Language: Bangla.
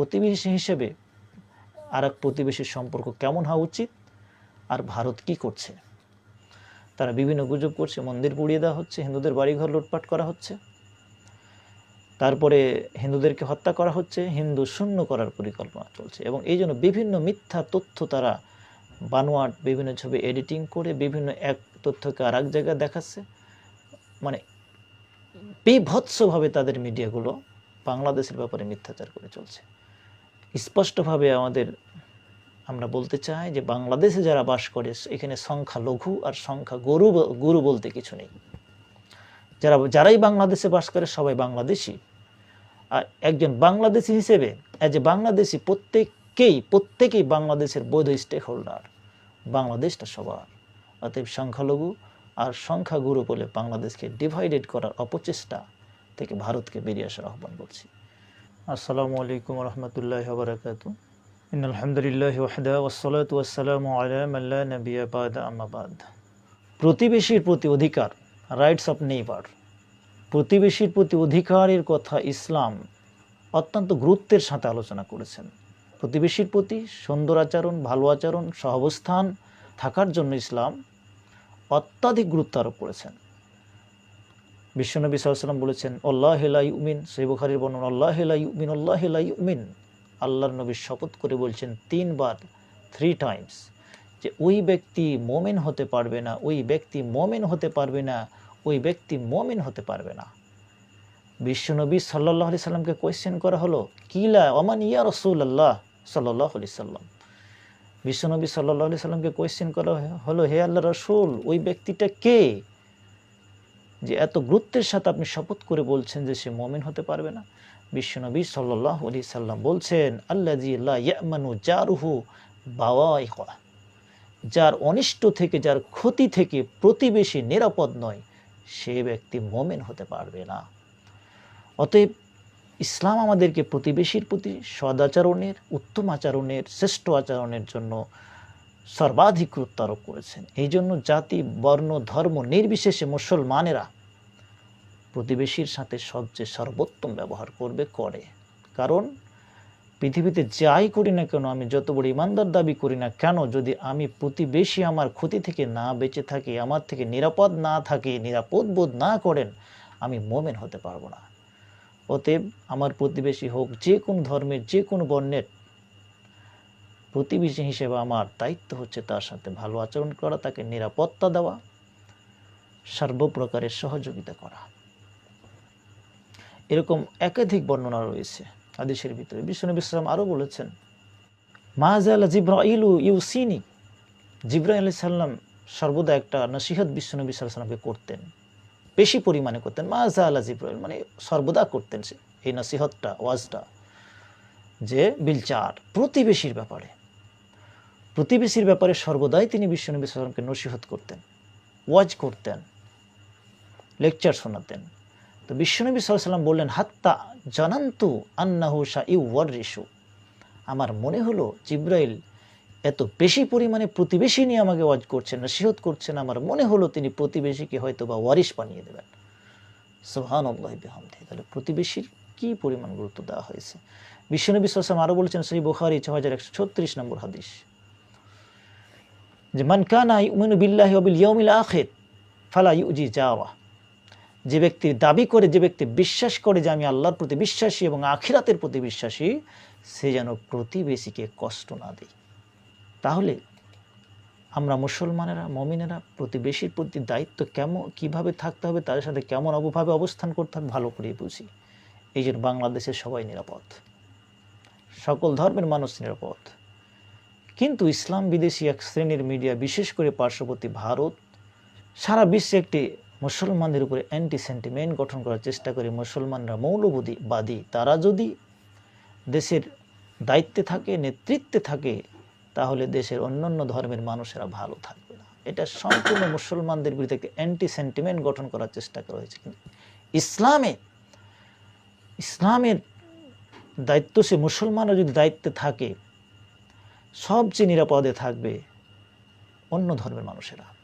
প্রতিবেশী হিসেবে আর এক প্রতিবেশীর সম্পর্ক কেমন হওয়া উচিত? আর ভারত কি করছে? তারা বিভিন্ন গুজব করছে, মন্দির পুড়িয়ে দেওয়া হচ্ছে, হিন্দুদের বাড়িঘর লুটপাট করা হচ্ছে। তারপরে হিন্দুদেরকে হত্যা করা হচ্ছে, হিন্দু শূন্য করার পরিকল্পনা চলছে এবং এই জন্য বিভিন্ন মিথ্যা তথ্য তারা বানোয়াট বিভিন্ন ছবি এডিটিং করে বিভিন্ন এক তথ্যকে আর এক জায়গায় দেখাচ্ছে। মানে বিভৎসভাবে তাদের মিডিয়াগুলো বাংলাদেশের ব্যাপারে মিথ্যাচার করে চলছে। স্পষ্টভাবে আমাদের আমরা বলতে চাই যে বাংলাদেশে যারা বাস করে, এখানে সংখ্যা লঘু আর সংখ্যা গরু গুরু বলতে কিছু নেই। যারা, যারাই বাংলাদেশে বাস করে সবাই বাংলাদেশি। আর একজন বাংলাদেশি হিসেবে, অ্যাজ এ বাংলাদেশি প্রত্যেককেই, প্রত্যেকেই বাংলাদেশের বৈধ স্টেক হোল্ডার বাংলাদেশটা সবার। অতএব সংখ্যালঘু আর সংখ্যাগুরু বলে বাংলাদেশকে ডিভাইডেড করার অপচেষ্টা থেকে ভারতকে বেরিয়ে আসার আহ্বান করছি। আসসালামু আলাইকুম রহমতুল্লাহ বারাকাতু আলহামদুলিল্লাহ ওয়াহদা ওয়াসসালাতু ওয়াসসালামু আলা মান লা নাবিয়্যা বাদা প্রতিবেশীর প্রতি অধিকার রাইটস অফ নেইবার প্রতিবেশীর প্রতি অধিকারের কথা ইসলাম অত্যন্ত গুরুত্বের সাথে আলোচনা করেছেন। প্রতিবেশীর প্রতি সুন্দর আচরণ, ভালো আচরণ, সহাবস্থান থাকার জন্য ইসলাম অত্যাধিক গুরুত্ব আরোপ করেছেন। বিশ্বনবী সাল্লাম বলেছেন, আল্লাহ ইউমিন সেই বুখারির বর্ণন, আল্লাহ ইউমিন আল্লাহ ইউমিন আল্লাহর নবী শপথ করে বলছেন তিনবার থ্রি টাইমস যে ওই ব্যক্তি মোমেন হতে পারবে না, ওই ব্যক্তি মোমেন হতে পারবে না, ওই ব্যক্তি মোমেন হতে পারবে না। বিশ্বনবী সাল্লাহ আলি সাল্লামকে কোয়েশ্চেন করা হলো, কিলা ওমান ইয়া রসুল আল্লাহ সাল্লাহ আলি সাল্লাম বিশ্বনবী সাল্লাহ আলি সাল্লামকে কোয়েশ্চেন করা হলো, হে আল্লাহ রসুল, ওই ব্যক্তিটা কে? যে এত গুরুত্বের সাথে আপনি শপথ করে বলছেন যে সে মমিন হতে পারবে না। বিশ্বনবী সাল্লাহ আলি সাল্লাম বলছেন আল্লাহ ইয়ামানু জারুহু বাওয়া যার অনিষ্ট থেকে, যার ক্ষতি থেকে প্রতিবেশী নিরাপদ নয়, সে ব্যক্তি মোমেন হতে পারবে না। অতএব ইসলাম আমাদেরকে প্রতিবেশীর প্রতি সদাচরণের, উত্তম আচরণের, শ্রেষ্ঠ আচরণের জন্য সর্বাধিক গুরুত্ব আরোপ করেছেন। এই জন্য জাতি, বর্ণ, ধর্ম নির্বিশেষে মুসলমানেরা প্রতিবেশীর সাথে সবচেয়ে সর্বোত্তম ব্যবহার করবে, করে। কারণ পৃথিবীতে যাই করি না কেন, আমি যত বড় ইমানদার দাবি করি না কেন, যদি আমি প্রতিবেশী আমার ক্ষতি থেকে না বেঁচে থাকি, আমার থেকে নিরাপদ না থাকে, নিরাপদ বোধ না করেন, আমি মোমেন হতে পারব না। অতএব আমার প্রতিবেশী হোক, যে কোনো ধর্মের, যে কোনো বর্ণের প্রতিবেশী হিসেবে আমার দায়িত্ব হচ্ছে তার সাথে ভালো আচরণ করা, তাকে নিরাপত্তা দেওয়া, সর্বপ্রকারের সহযোগিতা করা। এরকম একাধিক বর্ণনা রয়েছে আদেশের ভিতরে। বিশ্বনবী ইসলাম আরও বলেছেন মাহাজাল জিব্রাইলু ইউসিনি? জিব্রাহ আলি সাল্লাম সর্বদা একটা নসিহত বিশ্বনবী সাল্লামকে করতেন, বেশি পরিমাণে করতেন। মাজা আল্লাহ জিব্রাইল মানে সর্বদা করতেন সে। এই নসিহতটা, ওয়াজটা যে বিলচার প্রতিবেশীর ব্যাপারে প্রতিবেশীর ব্যাপারে সর্বদাই তিনি বিশ্বনবী সাল্লামকে নসিহত করতেন, ওয়াজ করতেন, লেকচার শোনাতেন। তো বিশ্বনবী সাল্লাম বললেন, হাত্তা জানান্তু আন্নাহু শাহ ইউ ওয়ার রিসু আমার মনে হলো, জিব্রাইল এত বেশি পরিমাণে প্রতিবেশী নিয়ে আমাকে ওয়াজ করছেন নসিহত করছেন আমার মনে হলো, তিনি প্রতিবেশীকে হয়তো বা ওয়ারিশ বানিয়ে দেবেন। সোহান আল্লাহ বেহামদি তাহলে প্রতিবেশীর কি পরিমাণ গুরুত্ব দেওয়া হয়েছে? বিশ্বনবী সাল্লাম আরও বলেছেন সেই বুখারি ছ হাজার একশো ছত্রিশ নম্বর হাদিস। যে মানকানা ইউমিনু বিল্লাহি ওবিল ইয়মিল আখির, ফালা ইউজি যাওয়া যে ব্যক্তি দাবি করে, যে ব্যক্তি বিশ্বাস করে যে আমি আল্লাহর প্রতি বিশ্বাসী এবং আখিরাতের প্রতি বিশ্বাসী, সে যেন প্রতিবেশীকে কষ্ট না দেয়। তাহলে আমরা মুসলমানেরা, মমিনেরা প্রতিবেশীর প্রতি দায়িত্ব কেমন, কীভাবে থাকতে হবে, তাদের সাথে কেমন অবভাবে অবস্থান করতে হবে, ভালো করেই বুঝি। এই জন্য বাংলাদেশের সবাই নিরাপদ। সকল ধর্মের মানুষ নিরাপদ। কিন্তু ইসলাম বিদেশি এক শ্রেণির মিডিয়া, বিশেষ করে পার্শ্ববর্তী ভারত, সারা বিশ্বে একটি মুসলমানদের উপরে অ্যান্টি সেন্টিমেন্ট গঠন করার চেষ্টা করে। মুসলমানরা মৌলবাদী, বাদী। তারা যদি দেশের দায়িত্বে থাকে, নেতৃত্বে থাকে, তাহলে দেশের অন্যান্য ধর্মের মানুষেরা ভালো থাকবে না। এটা সম্পূর্ণ মুসলমানদের বিরুদ্ধে একটি অ্যান্টি সেন্টিমেন্ট গঠন করার চেষ্টা করা হয়েছে। কিন্তু ইসলামে, ইসলামের দায়িত্ব সে, মুসলমানরা যদি দায়িত্বে থাকে সবচেয়ে নিরাপদে থাকবে অন্য ধর্মের মানুষেরা।